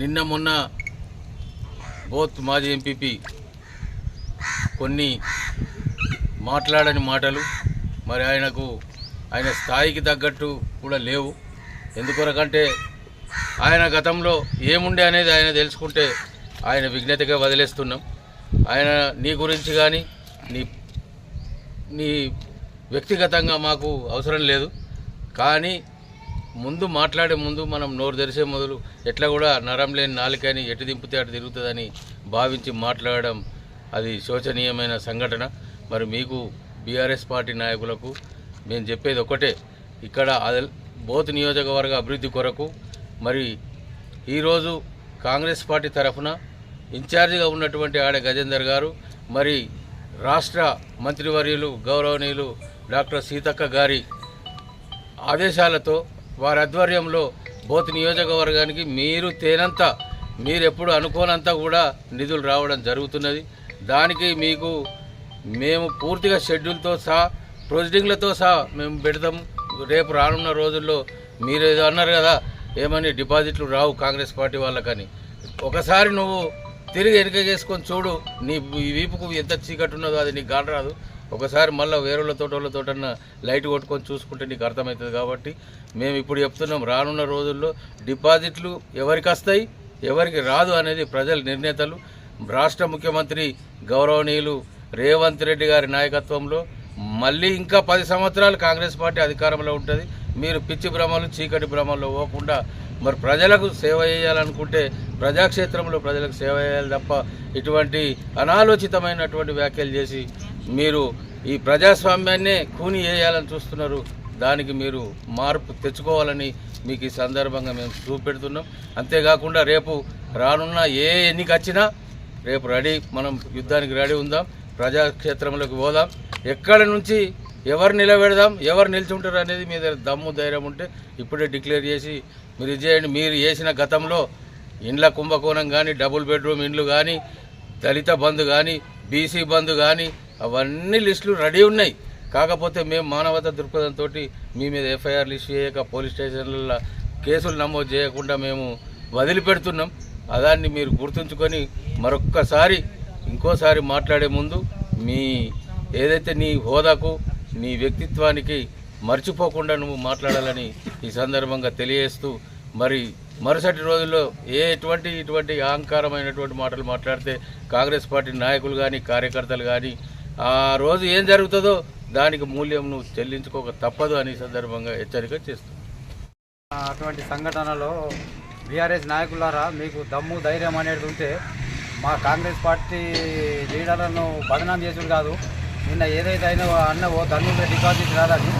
నిన్న మొన్న బోత్ మాజీ ఎంపీపీ కొన్ని మాట్లాడని మాటలు మరి ఆయనకు ఆయన స్థాయికి తగ్గట్టు కూడా లేవు. ఎందుకొరకంటే ఆయన గతంలో ఏముండే అనేది ఆయన తెలుసుకుంటే ఆయన విజ్ఞతగా వదిలేస్తున్నాం. ఆయన నీ గురించి కానీ నీ నీ వ్యక్తిగతంగా మాకు అవసరం లేదు. కానీ ముందు మాట్లాడే ముందు మనం నోరు తెరిసే మొదలు ఎట్లా కూడా నరం లేని నాలుకని ఎటు దింపితే అటు తిరుగుతుందని భావించి మాట్లాడడం అది శోచనీయమైన సంఘటన. మరి మీకు బీఆర్ఎస్ పార్టీ నాయకులకు మేము చెప్పేది ఒకటే ఇక్కడ అదల్ బోత్ నియోజకవర్గ అభివృద్ధి కొరకు మరి ఈరోజు కాంగ్రెస్ పార్టీ తరఫున ఇన్ఛార్జిగా ఉన్నటువంటి ఆడ గజేందర్ గారు మరి రాష్ట్ర మంత్రివర్యులు గౌరవనీయులు డాక్టర్ సీతక్క గారి ఆదేశాలతో వారి ఆధ్వర్యంలో బోత్ నియోజకవర్గానికి మీరు తేనంత మీరు ఎప్పుడు అనుకోనంత కూడా నిధులు రావడం జరుగుతున్నది. దానికి మీకు మేము పూర్తిగా షెడ్యూల్తో సహా ప్రొసీడింగ్లతో సహా మేము పెడతాం. రేపు రానున్న రోజుల్లో మీరు ఏదో అన్నారు కదా ఏమని డిపాజిట్లు రావు కాంగ్రెస్ పార్టీ వాళ్ళకని. ఒకసారి నువ్వు తిరిగి ఎన్నిక చేసుకొని చూడు నీ వీపుకు ఎంత చీకటి ఉన్నదో అది నీకు గాడరాదు ఒకసారి మళ్ళీ వేరేళ్ళతో వాళ్ళతోటన్న లైట్ కొట్టుకొని చూసుకుంటే నీకు అర్థమవుతుంది కాబట్టి మేము ఇప్పుడు చెప్తున్నాం రానున్న రోజుల్లో డిపాజిట్లు ఎవరికి వస్తాయి ఎవరికి రాదు అనేది ప్రజల నిర్ణేతలు. రాష్ట్ర ముఖ్యమంత్రి గౌరవనీయులు రేవంత్ రెడ్డి గారి నాయకత్వంలో మళ్ళీ ఇంకా పది సంవత్సరాలు కాంగ్రెస్ పార్టీ అధికారంలో ఉంటుంది. మీరు పిచ్చి భ్రమలు చీకటి భ్రమలు పోకుండా మరి ప్రజలకు సేవ చేయాలనుకుంటే ప్రజాక్షేత్రంలో ప్రజలకు సేవ చేయాలి తప్ప ఇటువంటి అనాలోచితమైనటువంటి వ్యాఖ్యలు చేసి మీరు ఈ ప్రజాస్వామ్యాన్నే కూని చేయాలని చూస్తున్నారు. దానికి మీరు మార్పు తెచ్చుకోవాలని మీకు ఈ సందర్భంగా మేము చూపెడుతున్నాం. అంతేకాకుండా రేపు రానున్న ఏ ఎన్నిక వచ్చినా రేపు రెడీ మనం యుద్ధానికి రెడీ ఉందాం. ప్రజాక్షేత్రంలోకి పోదాం. ఎక్కడ నుంచి ఎవరు నిలబెడదాం ఎవరు నిల్చుంటారు అనేది మీ దగ్గర దమ్ము ధైర్యం ఉంటే ఇప్పుడే డిక్లేర్ చేసి మీరు చేయండి. మీరు చేసిన గతంలో ఇండ్ల కుంభకోణం కానీ డబుల్ బెడ్రూమ్ ఇండ్లు కానీ దళిత బంధు కానీ బీసీ బంధు కానీ అవన్నీ లిస్టులు రెడీ ఉన్నాయి. కాకపోతే మేము మానవత దృక్పథంతో మీ మీద ఎఫ్ఐఆర్లు ఇష్యూ చేయక పోలీస్ స్టేషన్లలో కేసులు నమోదు చేయకుండా మేము వదిలిపెడుతున్నాం. అదాన్ని మీరు గుర్తుంచుకొని మరొక్కసారి ఇంకోసారి మాట్లాడే ముందు మీ ఏదైతే నీ హోదాకు నీ వ్యక్తిత్వానికి మర్చిపోకుండా నువ్వు మాట్లాడాలని ఈ సందర్భంగా తెలియజేస్తూ మరి మరుసటి రోజుల్లో ఏ ఎటువంటి ఇటువంటి అహంకారమైనటువంటి మాటలు మాట్లాడితే కాంగ్రెస్ పార్టీ నాయకులు కానీ కార్యకర్తలు కానీ ఆ రోజు ఏం జరుగుతుందో దానికి మూల్యం నువ్వు చెల్లించుకోక తప్పదు అనే సందర్భంగా హెచ్చరిక చేస్తున్నాను అటువంటి సంఘటనలో బీఆర్ఎస్ నాయకులారా మీకు దమ్ము ధైర్యం అనేది ఉంటే మా కాంగ్రెస్ పార్టీ లీడర్లను బదనాం చేసుడు కాదు. నిన్న ఏదైతే అయినా అన్నవో దన్నూరు డిపాజిట్ రాదని.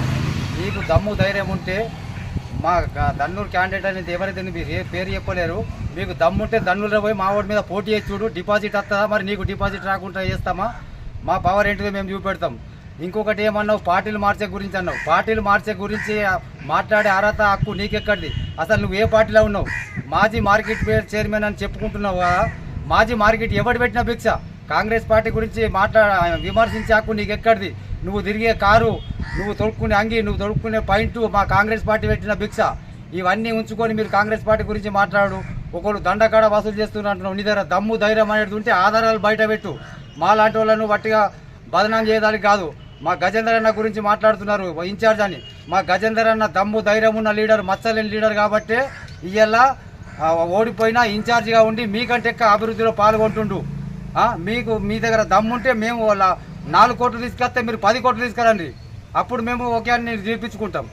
మీకు దమ్ము ధైర్యం ఉంటే మా దన్నూరు క్యాండిడేట్ అనేది ఎవరైతే మీరు ఏ పేరు చెప్పలేరు. మీకు దమ్ముంటే దన్నులో పోయి మా ఓడి మీద పోటీ చేసి చూడు డిపాజిట్ వస్తుందా మరి నీకు డిపాజిట్ రాకుండా చేస్తామా? మా పవర్ ఏంటిదో మేము చూపెడతాం. ఇంకొకటి ఏమన్నావు? పార్టీలు మార్చే గురించి అన్నావు. పార్టీలు మార్చే గురించి మాట్లాడే అర్హత హక్కు నీకెక్కడిది? అసలు నువ్వు ఏ పార్టీలో ఉన్నావు? మాజీ మార్కెట్ పేరు చైర్మన్ అని చెప్పుకుంటున్నావు? కదా మాజీ మార్కెట్ ఎవడు పెట్టిన భిక్ష? కాంగ్రెస్ పార్టీ గురించి మాట్లాడ విమర్శించే హక్కు నీకెక్కడిది? నువ్వు తిరిగే కారు నువ్వు తొడుక్కునే అంగి నువ్వు తొడుక్కునే పాయింట్ మా కాంగ్రెస్ పార్టీ పెట్టిన భిక్ష. ఇవన్నీ ఉంచుకొని మీరు కాంగ్రెస్ పార్టీ గురించి మాట్లాడు. ఒకరు దండకాడ వసూలు చేస్తున్నట్టున్నావు నీ దగ్గర దమ్ము ధైర్యం అనేది ఉంటే ఆధారాలు బయట పెట్టు. మా లాంటి వాళ్ళను వట్టిగా బదనాం చేయడానికి కాదు. మా గజేందర్ అన్న గురించి మాట్లాడుతున్నారు ఇన్ఛార్జ్ అని. మా గజేందర్ అన్న దమ్ము ధైర్యం ఉన్న లీడర్ మచ్చలేని లీడర్ కాబట్టి ఇవాళ ఓడిపోయినా ఇన్ఛార్జిగా ఉండి మీకంటే ఎక్కువ అభివృద్ధిలో పాల్గొంటుండు. మీకు మీ దగ్గర దమ్ముంటే మేము వాళ్ళ నాలుగు కోట్లు తీసుకొస్తే మీరు పది కోట్లు తీసుకురండి. అప్పుడు మేము ఒకే అని చూపించుకుంటాం